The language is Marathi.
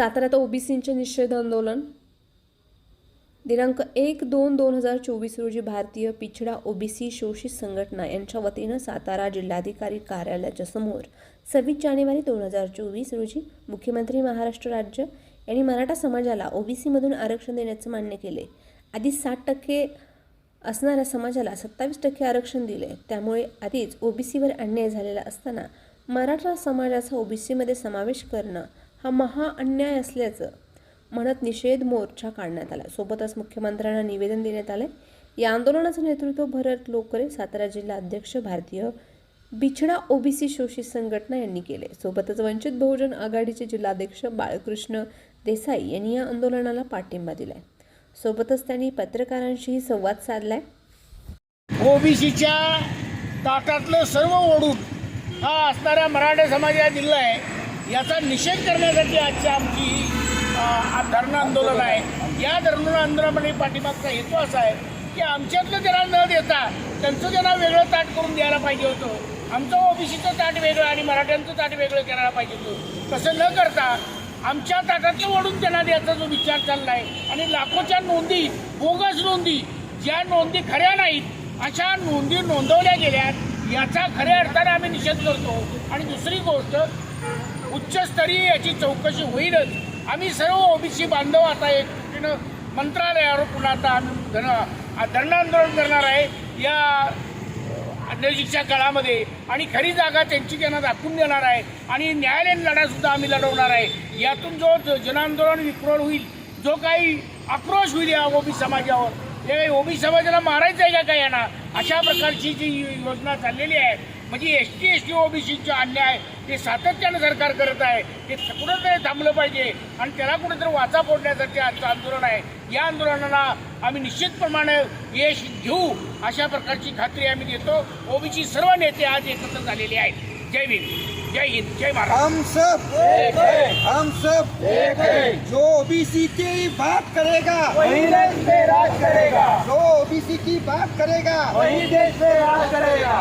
साताऱ्यात ओबीसींचे निषेध आंदोलन. दिनांक एक दोन दोन हजार चोवीस रोजी भारतीय पिछडा ओबीसी शोषित संघटना यांच्या वतीनं सातारा जिल्हाधिकारी कार्यालयाच्या समोर सव्वीस जानेवारी दोन हजार चोवीस रोजी मुख्यमंत्री महाराष्ट्र राज्य यांनी मराठा समाजाला ओबीसीमधून आरक्षण देण्याचं मान्य केले. आधी साठ टक्के असणाऱ्या समाजाला सत्तावीस टक्के आरक्षण दिले. त्यामुळे आधीच ओबीसीवर अन्याय झालेला असताना मराठा समाजाचा ओबीसीमध्ये समावेश करणं हा महा अन्याय असल्याचं म्हणत निषेध मोर्चा काढण्यात आला. सोबतच मुख्यमंत्र्यांना निवेदन देण्यात आले या आंदोलनाचं नेतृत्व भरत लोकरे सातारा जिल्हा अध्यक्ष भारतीय बिछडा ओबीसी शोषित संघटना यांनी केले. सोबतच वंचित बहुजन आघाडीचे जिल्हाध्यक्ष बाळकृष्ण देसाई यांनी या आंदोलनाला पाठिंबा दिलाय. सोबतच त्यांनी पत्रकारांशीही संवाद साधलाय. ओबीसीच्या ताटातलं सर्व ओढून हा असणाऱ्या मराठा समाज या जिल्हा आहे. याचा निषेध करण्यासाठी आजची आमची धरणं आंदोलन आहे. या धरणं आंदोलनामध्ये पाठीमागचा हेतू असा आहे की आमच्यातलं त्यांना न देता त्यांचं त्यांना वेगळं ताट करून द्यायला पाहिजे होतं आमचं ओबीसीचं ताट वेगळं आणि मराठ्यांचं ताट वेगळं करायला पाहिजे होतं. तसं न करता आमच्या ताटातलं ओढून त्यांना द्यायचा जो विचार चालला आहे. आणि लाखोच्या नोंदी बोगस नोंदी ज्या नोंदी खऱ्या नाहीत अशा नोंदी नोंदवल्या गेल्यात याचा खऱ्या अर्थाने आम्ही निषेध करतो. आणि दुसरी गोष्ट उच्चस्तरीय याची चौकशी होईलच. आम्ही सर्व ओबीसी बांधव आता एक दृष्टीनं मंत्रालयावर पुन्हा आता आम्ही धरण धरणं आंदोलन करणार आहे. या नजीकच्या काळामध्ये. आणि खरी जागा त्यांची त्यांना दाखवून देणार आहे. आणि न्यायालयीन लढासुद्धा आम्ही लढवणार आहे. यातून जो ज- जनआंदोलन विक्रोळ होईल जो काही आक्रोश होईल या ओबी समाजावर हे ओबी समाजाला मारायचं आहे का काय यांना? अशा प्रकारची जी योजना चाललेली आहे म्हणजे एस टी एस टी ओबीसीचा अन्याय ते सातत्यानं सरकार करत आहे ते कुठंतरी थांबलं पाहिजे. आणि त्याला कुठेतरी वाचा फोडण्यासाठी आजचं आंदोलन आहे. या आंदोलनाला आम्ही निश्चितप्रमाणे यश घेऊ अशा प्रकारची खात्री आम्ही देतो. ओबीसी सर्व नेते आज एकत्र झालेले आहेत. जय भीम जय हिंद जय महाराष्ट्र हम सब हम सब जो ओबीसी की बात करेगा वही देश में राज करेगा। जो ओबीसी की बात करेगा वही देश में राज करेगा।